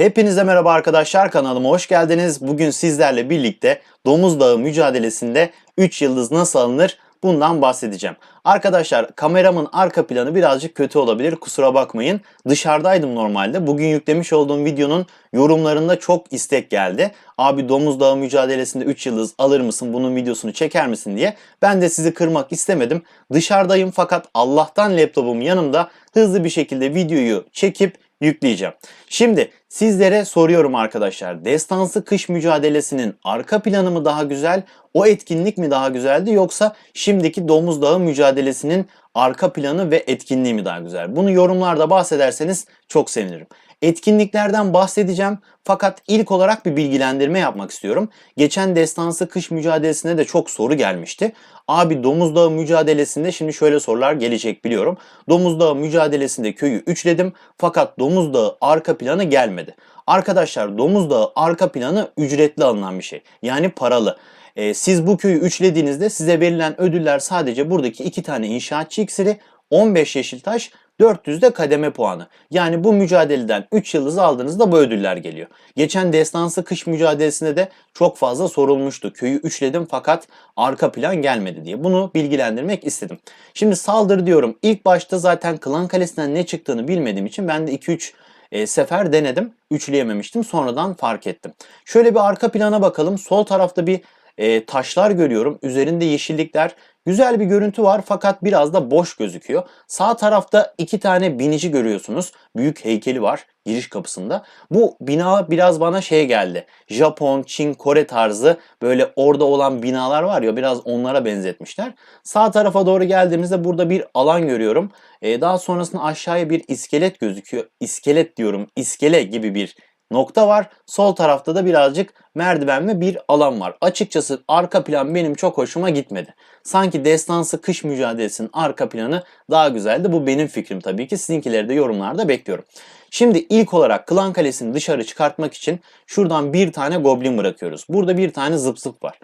Hepinize merhaba arkadaşlar kanalıma hoş geldiniz. Bugün sizlerle birlikte Domuz Dağı mücadelesinde 3 yıldız nasıl alınır bundan bahsedeceğim. Arkadaşlar kameramın arka planı birazcık kötü olabilir kusura bakmayın. Dışarıdaydım normalde. Bugün yüklemiş olduğum videonun yorumlarında çok istek geldi. Abi Domuz Dağı mücadelesinde 3 yıldız alır mısın bunun videosunu çeker misin diye. Ben de sizi kırmak istemedim. Dışarıdayım fakat Allah'tan laptopum yanımda hızlı bir şekilde videoyu çekip yükleyeceğim. Şimdi sizlere soruyorum arkadaşlar. Destansı kış mücadelesinin arka planı mı daha güzel, o etkinlik mi daha güzeldi yoksa şimdiki Domuz Dağı mücadelesinin arka planı ve etkinliği mi daha güzel? Bunu yorumlarda bahsederseniz çok sevinirim. Etkinliklerden bahsedeceğim fakat ilk olarak bir bilgilendirme yapmak istiyorum. Geçen destansı kış mücadelesine de çok soru gelmişti. Abi Domuz Dağı mücadelesinde şimdi şöyle sorular gelecek biliyorum. Domuz Dağı mücadelesinde köyü üçledim fakat Domuz Dağı arka planı gelmedi. Arkadaşlar Domuz Dağı arka planı ücretli alınan bir şey. Yani paralı. Ee, siz bu köyü üçlediğinizde size verilen ödüller sadece buradaki iki tane inşaatçı iksiri 15 yeşil taş 400 de kademe puanı. Yani bu mücadeleden 3 yıldız aldığınızda bu ödüller geliyor. Geçen destansı kış mücadelesinde de çok fazla sorulmuştu. Köyü üçledim fakat arka plan gelmedi diye. Bunu bilgilendirmek istedim. Şimdi saldır diyorum. İlk başta zaten Klan Kalesi'nden ne çıktığını bilmediğim için ben de 2-3 e, sefer denedim. Üçleyememiştim. Sonradan fark ettim. Şöyle bir arka plana bakalım. Sol tarafta bir e, taşlar görüyorum. Üzerinde yeşillikler. Güzel bir görüntü var fakat biraz da boş gözüküyor. Sağ tarafta iki tane binici görüyorsunuz. Büyük heykeli var giriş kapısında. Bu bina biraz bana şey geldi. Japon, Çin, Kore tarzı böyle orada olan binalar var ya biraz onlara benzetmişler. Sağ tarafa doğru geldiğimizde burada bir alan görüyorum. Ee, daha sonrasında aşağıya bir iskelet gözüküyor. İskelet diyorum, iskele gibi bir nokta var. Sol tarafta da birazcık merdivenli bir alan var. Açıkçası arka plan benim çok hoşuma gitmedi. Sanki destansı kış mücadelesinin arka planı daha güzeldi. Bu benim fikrim tabii ki. Sizinkileri de yorumlarda bekliyorum. Şimdi ilk olarak Klan Kalesi'ni dışarı çıkartmak için şuradan bir tane goblin bırakıyoruz. Burada bir tane zıp zıp var.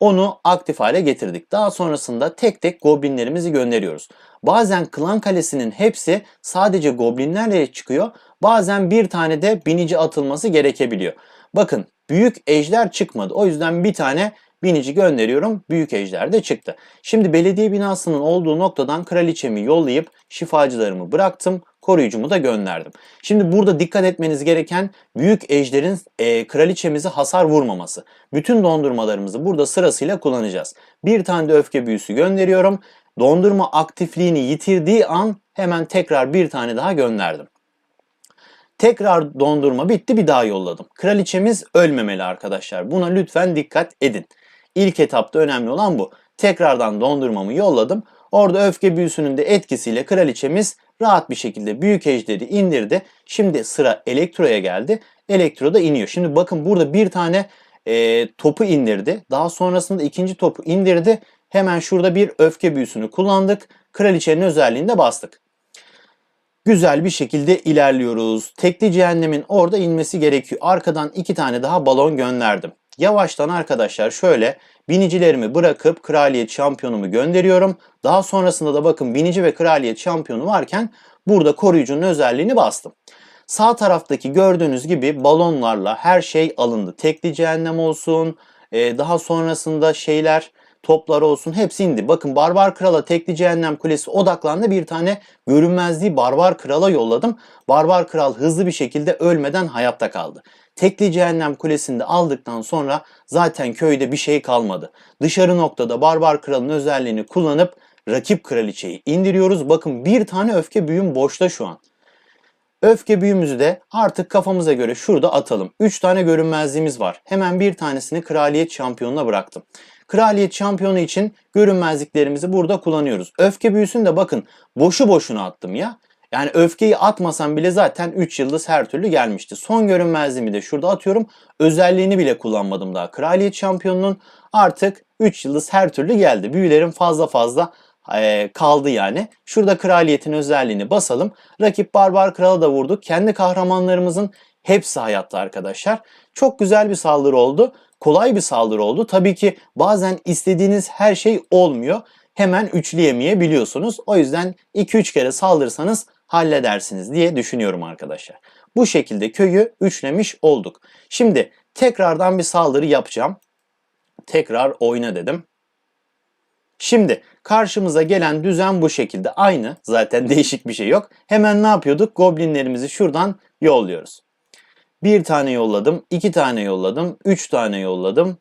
Onu aktif hale getirdik. Daha sonrasında tek tek goblinlerimizi gönderiyoruz. Bazen klan kalesinin hepsi sadece goblinlerle çıkıyor. Bazen bir tane de binici atılması gerekebiliyor. Bakın büyük ejder çıkmadı. O yüzden bir tane binici gönderiyorum. Büyük ejder de çıktı. Şimdi belediye binasının olduğu noktadan kraliçemi yollayıp şifacılarımı bıraktım. Koruyucumu da gönderdim. Şimdi burada dikkat etmeniz gereken büyük ejderin e, kraliçemize hasar vurmaması. Bütün dondurmalarımızı burada sırasıyla kullanacağız. Bir tane de öfke büyüsü gönderiyorum. Dondurma aktifliğini yitirdiği an hemen tekrar bir tane daha gönderdim. Tekrar dondurma bitti bir daha yolladım. Kraliçemiz ölmemeli arkadaşlar. Buna lütfen dikkat edin. İlk etapta önemli olan bu. Tekrardan dondurmamı yolladım. Orada öfke büyüsünün de etkisiyle kraliçemiz rahat bir şekilde büyük ejderi indirdi. Şimdi sıra elektroya geldi. Elektro da iniyor. Şimdi bakın burada bir tane e, topu indirdi. Daha sonrasında ikinci topu indirdi. Hemen şurada bir öfke büyüsünü kullandık. Kraliçenin özelliğini de bastık. Güzel bir şekilde ilerliyoruz. Tekli cehennemin orada inmesi gerekiyor. Arkadan iki tane daha balon gönderdim. Yavaştan arkadaşlar şöyle binicilerimi bırakıp kraliyet şampiyonumu gönderiyorum. Daha sonrasında da bakın binici ve kraliyet şampiyonu varken burada koruyucunun özelliğini bastım. Sağ taraftaki gördüğünüz gibi balonlarla her şey alındı. Tekli cehennem olsun, daha sonrasında şeyler topları olsun hepsi indi. Bakın Barbar Kral'a tekli cehennem kulesi odaklandı. Bir tane görünmezliği Barbar Kral'a yolladım. Barbar Kral hızlı bir şekilde ölmeden hayatta kaldı. Tekli cehennem kulesini aldıktan sonra zaten köyde bir şey kalmadı. Dışarı noktada Barbar Kral'ın özelliğini kullanıp rakip kraliçeyi indiriyoruz. Bakın bir tane öfke büyüm boşta şu an. Öfke büyümüzü de artık kafamıza göre şurada atalım. 3 tane görünmezliğimiz var. Hemen bir tanesini kraliyet şampiyonuna bıraktım. Kraliyet şampiyonu için görünmezliklerimizi burada kullanıyoruz. Öfke büyüsünü de bakın boşu boşuna attım ya. Yani öfkeyi atmasam bile zaten 3 yıldız her türlü gelmişti. Son görünmezliğimi de şurada atıyorum. Özelliğini bile kullanmadım daha. Kraliyet şampiyonunun artık 3 yıldız her türlü geldi. Büyülerim fazla fazla kaldı yani. Şurada kraliyetin özelliğini basalım. Rakip barbar krala da vurduk. Kendi kahramanlarımızın hepsi hayatta arkadaşlar. Çok güzel bir saldırı oldu. Kolay bir saldırı oldu. Tabii ki bazen istediğiniz her şey olmuyor. Hemen üçleyemeyebiliyorsunuz. O yüzden 2-3 kere saldırsanız halledersiniz diye düşünüyorum arkadaşlar. Bu şekilde köyü üçlemiş olduk. Şimdi tekrardan bir saldırı yapacağım. Tekrar oyna dedim. Şimdi karşımıza gelen düzen bu şekilde. Aynı zaten değişik bir şey yok. Hemen ne yapıyorduk? Goblinlerimizi şuradan yolluyoruz. Bir tane yolladım, iki tane yolladım, üç tane yolladım.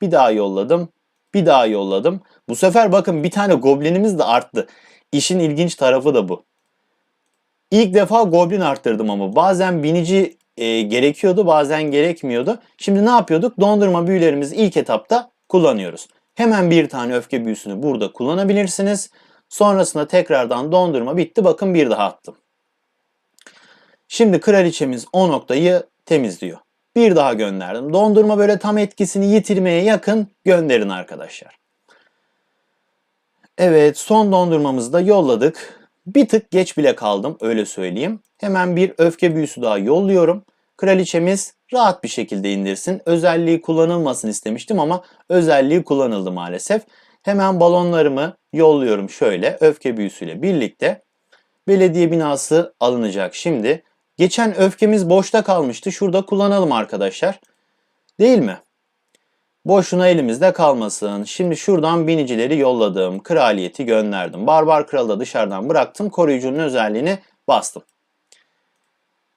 Bir daha yolladım, bir daha yolladım. Bu sefer bakın bir tane goblinimiz de arttı. İşin ilginç tarafı da bu. İlk defa goblin arttırdım ama bazen binici e, gerekiyordu bazen gerekmiyordu. Şimdi ne yapıyorduk? Dondurma büyülerimizi ilk etapta kullanıyoruz. Hemen bir tane öfke büyüsünü burada kullanabilirsiniz. Sonrasında tekrardan dondurma bitti. Bakın bir daha attım. Şimdi kraliçemiz o noktayı temizliyor. Bir daha gönderdim. Dondurma böyle tam etkisini yitirmeye yakın gönderin arkadaşlar. Evet son dondurmamızı da yolladık. Bir tık geç bile kaldım öyle söyleyeyim. Hemen bir öfke büyüsü daha yolluyorum. Kraliçemiz rahat bir şekilde indirsin. Özelliği kullanılmasın istemiştim ama özelliği kullanıldı maalesef. Hemen balonlarımı yolluyorum şöyle öfke büyüsüyle birlikte. Belediye binası alınacak şimdi. Geçen öfkemiz boşta kalmıştı. Şurada kullanalım arkadaşlar. Değil mi? Boşuna elimizde kalmasın. Şimdi şuradan binicileri yolladım. Kraliyeti gönderdim. Barbar kralı da dışarıdan bıraktım. Koruyucunun özelliğini bastım.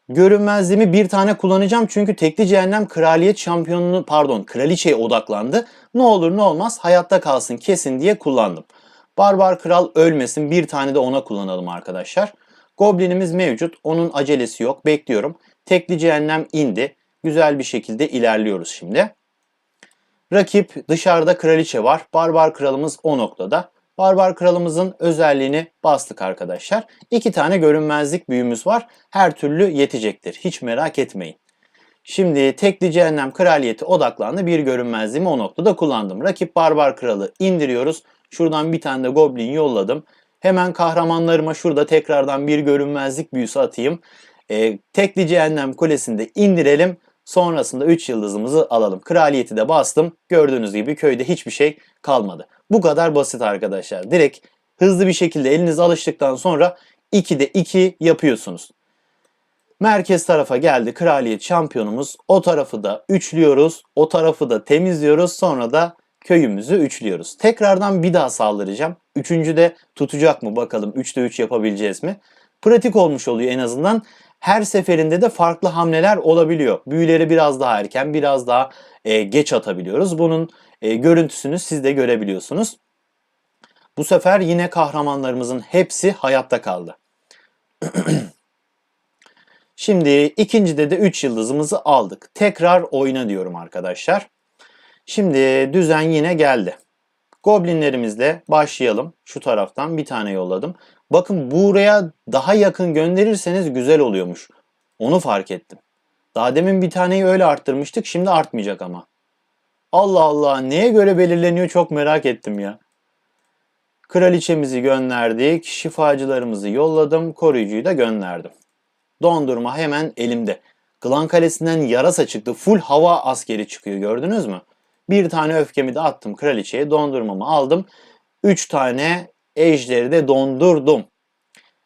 Görünmezliğimi bir tane kullanacağım çünkü tekli cehennem kraliyet şampiyonunu pardon kraliçeye odaklandı. Ne olur ne olmaz hayatta kalsın kesin diye kullandım. Barbar kral ölmesin bir tane de ona kullanalım arkadaşlar. Goblinimiz mevcut. Onun acelesi yok. Bekliyorum. Tekli cehennem indi. Güzel bir şekilde ilerliyoruz şimdi. Rakip dışarıda kraliçe var. Barbar kralımız o noktada. Barbar kralımızın özelliğini bastık arkadaşlar. İki tane görünmezlik büyümüz var. Her türlü yetecektir. Hiç merak etmeyin. Şimdi tekli cehennem kraliyeti odaklandı. Bir görünmezliğimi o noktada kullandım. Rakip barbar kralı indiriyoruz. Şuradan bir tane de goblin yolladım. Hemen kahramanlarıma şurada tekrardan bir görünmezlik büyüsü atayım. E, tekli cehennem kulesinde indirelim. Sonrasında 3 yıldızımızı alalım. Kraliyeti de bastım. Gördüğünüz gibi köyde hiçbir şey kalmadı. Bu kadar basit arkadaşlar. Direkt hızlı bir şekilde eliniz alıştıktan sonra 2'de 2 yapıyorsunuz. Merkez tarafa geldi kraliyet şampiyonumuz. O tarafı da üçlüyoruz. O tarafı da temizliyoruz. Sonra da köyümüzü üçlüyoruz. Tekrardan bir daha saldıracağım. Üçüncü de tutacak mı bakalım. 3'te 3 yapabileceğiz mi? Pratik olmuş oluyor en azından. Her seferinde de farklı hamleler olabiliyor. Büyüleri biraz daha erken, biraz daha e, geç atabiliyoruz. Bunun e, görüntüsünü siz de görebiliyorsunuz. Bu sefer yine kahramanlarımızın hepsi hayatta kaldı. Şimdi ikincide de 3 yıldızımızı aldık. Tekrar oyna diyorum arkadaşlar. Şimdi düzen yine geldi. Goblinlerimizle başlayalım. Şu taraftan bir tane yolladım. Bakın buraya daha yakın gönderirseniz güzel oluyormuş. Onu fark ettim. Daha demin bir taneyi öyle arttırmıştık. Şimdi artmayacak ama. Allah Allah neye göre belirleniyor çok merak ettim ya. Kraliçemizi gönderdik. Şifacılarımızı yolladım. Koruyucuyu da gönderdim. Dondurma hemen elimde. Glan Kalesi'nden yarasa çıktı. Full hava askeri çıkıyor gördünüz mü? Bir tane öfkemi de attım kraliçeye. Dondurmamı aldım. Üç tane ejderi de dondurdum.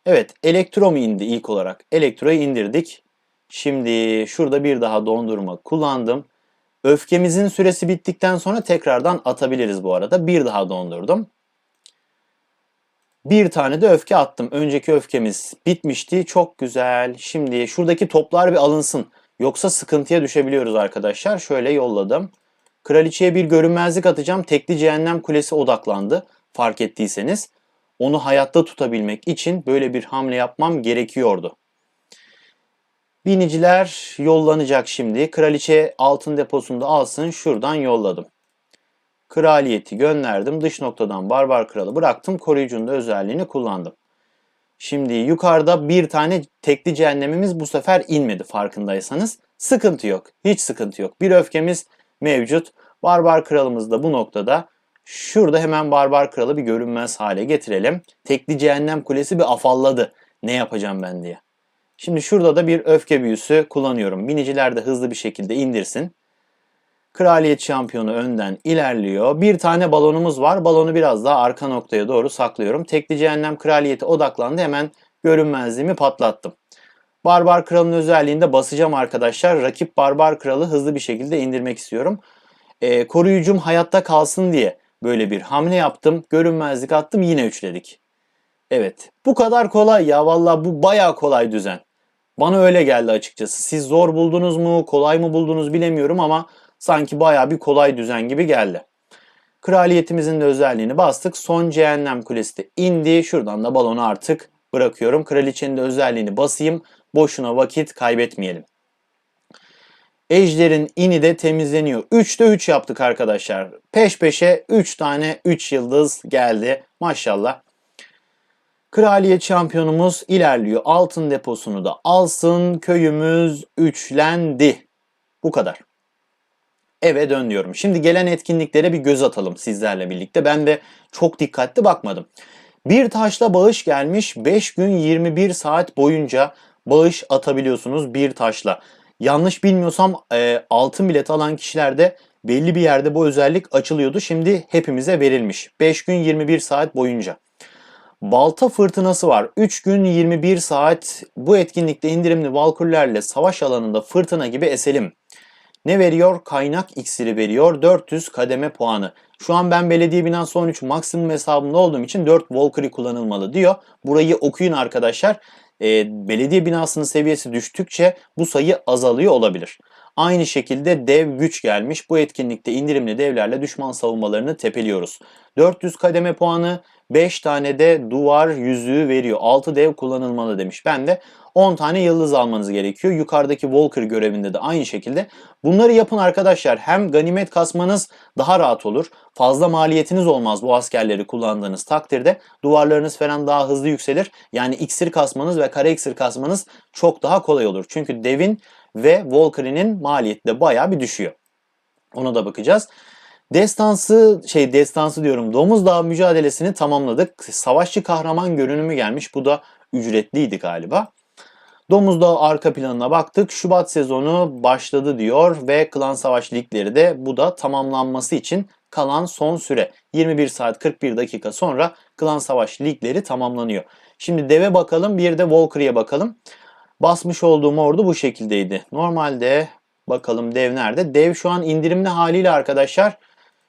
Evet elektro mu indi ilk olarak? Elektroyu indirdik. Şimdi şurada bir daha dondurma kullandım. Öfkemizin süresi bittikten sonra tekrardan atabiliriz bu arada. Bir daha dondurdum. Bir tane de öfke attım. Önceki öfkemiz bitmişti. Çok güzel. Şimdi şuradaki toplar bir alınsın. Yoksa sıkıntıya düşebiliyoruz arkadaşlar. Şöyle yolladım. Kraliçeye bir görünmezlik atacağım. Tekli cehennem kulesi odaklandı. Fark ettiyseniz. Onu hayatta tutabilmek için böyle bir hamle yapmam gerekiyordu. Biniciler yollanacak şimdi. Kraliçe altın deposunda alsın. Şuradan yolladım. Kraliyeti gönderdim. Dış noktadan barbar kralı bıraktım. Koruyucunun özelliğini kullandım. Şimdi yukarıda bir tane tekli cehennemimiz bu sefer inmedi farkındaysanız. Sıkıntı yok. Hiç sıkıntı yok. Bir öfkemiz mevcut. Barbar kralımız da bu noktada. Şurada hemen barbar kralı bir görünmez hale getirelim. Tekli cehennem kulesi bir afalladı. Ne yapacağım ben diye. Şimdi şurada da bir öfke büyüsü kullanıyorum. Biniciler de hızlı bir şekilde indirsin. Kraliyet şampiyonu önden ilerliyor. Bir tane balonumuz var. Balonu biraz daha arka noktaya doğru saklıyorum. Tekli cehennem kraliyeti odaklandı. Hemen görünmezliğimi patlattım. Barbar Kral'ın özelliğinde basacağım arkadaşlar. Rakip Barbar Kral'ı hızlı bir şekilde indirmek istiyorum. Ee, koruyucum hayatta kalsın diye böyle bir hamle yaptım. Görünmezlik attım yine üçledik. Evet bu kadar kolay ya valla bu baya kolay düzen. Bana öyle geldi açıkçası. Siz zor buldunuz mu kolay mı buldunuz bilemiyorum ama sanki baya bir kolay düzen gibi geldi. Kraliyetimizin de özelliğini bastık. Son cehennem kulesi de indi. Şuradan da balonu artık bırakıyorum. Kraliçenin de özelliğini basayım. Boşuna vakit kaybetmeyelim. Ejder'in ini de temizleniyor. 3'te 3 yaptık arkadaşlar. Peş peşe 3 tane 3 yıldız geldi. Maşallah. Kraliyet şampiyonumuz ilerliyor. Altın deposunu da alsın. Köyümüz üçlendi. Bu kadar. Eve dön diyorum. Şimdi gelen etkinliklere bir göz atalım sizlerle birlikte. Ben de çok dikkatli bakmadım. Bir taşla bağış gelmiş. 5 gün 21 saat boyunca bağış atabiliyorsunuz bir taşla. Yanlış bilmiyorsam e, altın bilet alan kişilerde belli bir yerde bu özellik açılıyordu. Şimdi hepimize verilmiş. 5 gün 21 saat boyunca. Balta fırtınası var. 3 gün 21 saat bu etkinlikte indirimli valkürlerle savaş alanında fırtına gibi eselim. Ne veriyor? Kaynak iksiri veriyor. 400 kademe puanı. Şu an ben belediye binası 13 maksimum hesabında olduğum için 4 Valkyrie kullanılmalı diyor. Burayı okuyun arkadaşlar. E, belediye binasının seviyesi düştükçe bu sayı azalıyor olabilir. Aynı şekilde dev güç gelmiş. Bu etkinlikte indirimli devlerle düşman savunmalarını tepeliyoruz. 400 kademe puanı 5 tane de duvar yüzüğü veriyor. 6 dev kullanılmalı demiş. Ben de 10 tane yıldız almanız gerekiyor. Yukarıdaki Walker görevinde de aynı şekilde. Bunları yapın arkadaşlar. Hem ganimet kasmanız daha rahat olur. Fazla maliyetiniz olmaz bu askerleri kullandığınız takdirde. Duvarlarınız falan daha hızlı yükselir. Yani iksir kasmanız ve kara iksir kasmanız çok daha kolay olur. Çünkü devin ve Valkyrie'nin maliyeti de bayağı bir düşüyor. Ona da bakacağız. Destansı şey destansı diyorum. Domuz Dağı mücadelesini tamamladık. Savaşçı kahraman görünümü gelmiş. Bu da ücretliydi galiba. Domuz Dağı arka planına baktık. Şubat sezonu başladı diyor ve klan savaş ligleri de bu da tamamlanması için kalan son süre. 21 saat 41 dakika sonra klan savaş ligleri tamamlanıyor. Şimdi deve bakalım bir de Valkyrie'ye bakalım. Basmış olduğum ordu bu şekildeydi. Normalde bakalım dev nerede? Dev şu an indirimli haliyle arkadaşlar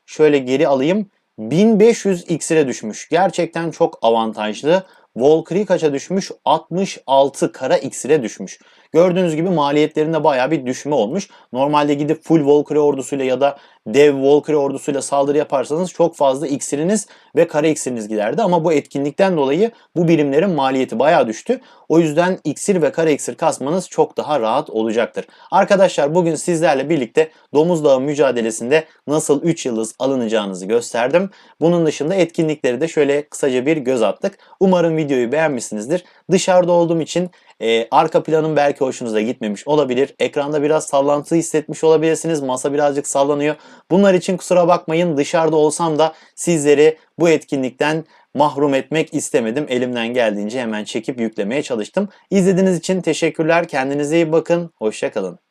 şöyle geri alayım. 1500 iksire düşmüş. Gerçekten çok avantajlı. Valkyrie kaça düşmüş? 66 kara iksire düşmüş. Gördüğünüz gibi maliyetlerinde baya bir düşme olmuş. Normalde gidip full Valkyrie ordusuyla ya da dev Valkyrie ordusuyla saldırı yaparsanız çok fazla iksiriniz ve kara iksiriniz giderdi. Ama bu etkinlikten dolayı bu birimlerin maliyeti baya düştü. O yüzden iksir ve kara iksir kasmanız çok daha rahat olacaktır. Arkadaşlar bugün sizlerle birlikte Domuz Dağı mücadelesinde nasıl 3 yıldız alınacağınızı gösterdim. Bunun dışında etkinlikleri de şöyle kısaca bir göz attık. Umarım videoyu beğenmişsinizdir. Dışarıda olduğum için e, arka planım belki hoşunuza gitmemiş olabilir. Ekranda biraz sallantı hissetmiş olabilirsiniz. Masa birazcık sallanıyor. Bunlar için kusura bakmayın. Dışarıda olsam da sizleri bu etkinlikten mahrum etmek istemedim. Elimden geldiğince hemen çekip yüklemeye çalıştım. İzlediğiniz için teşekkürler. Kendinize iyi bakın. Hoşçakalın.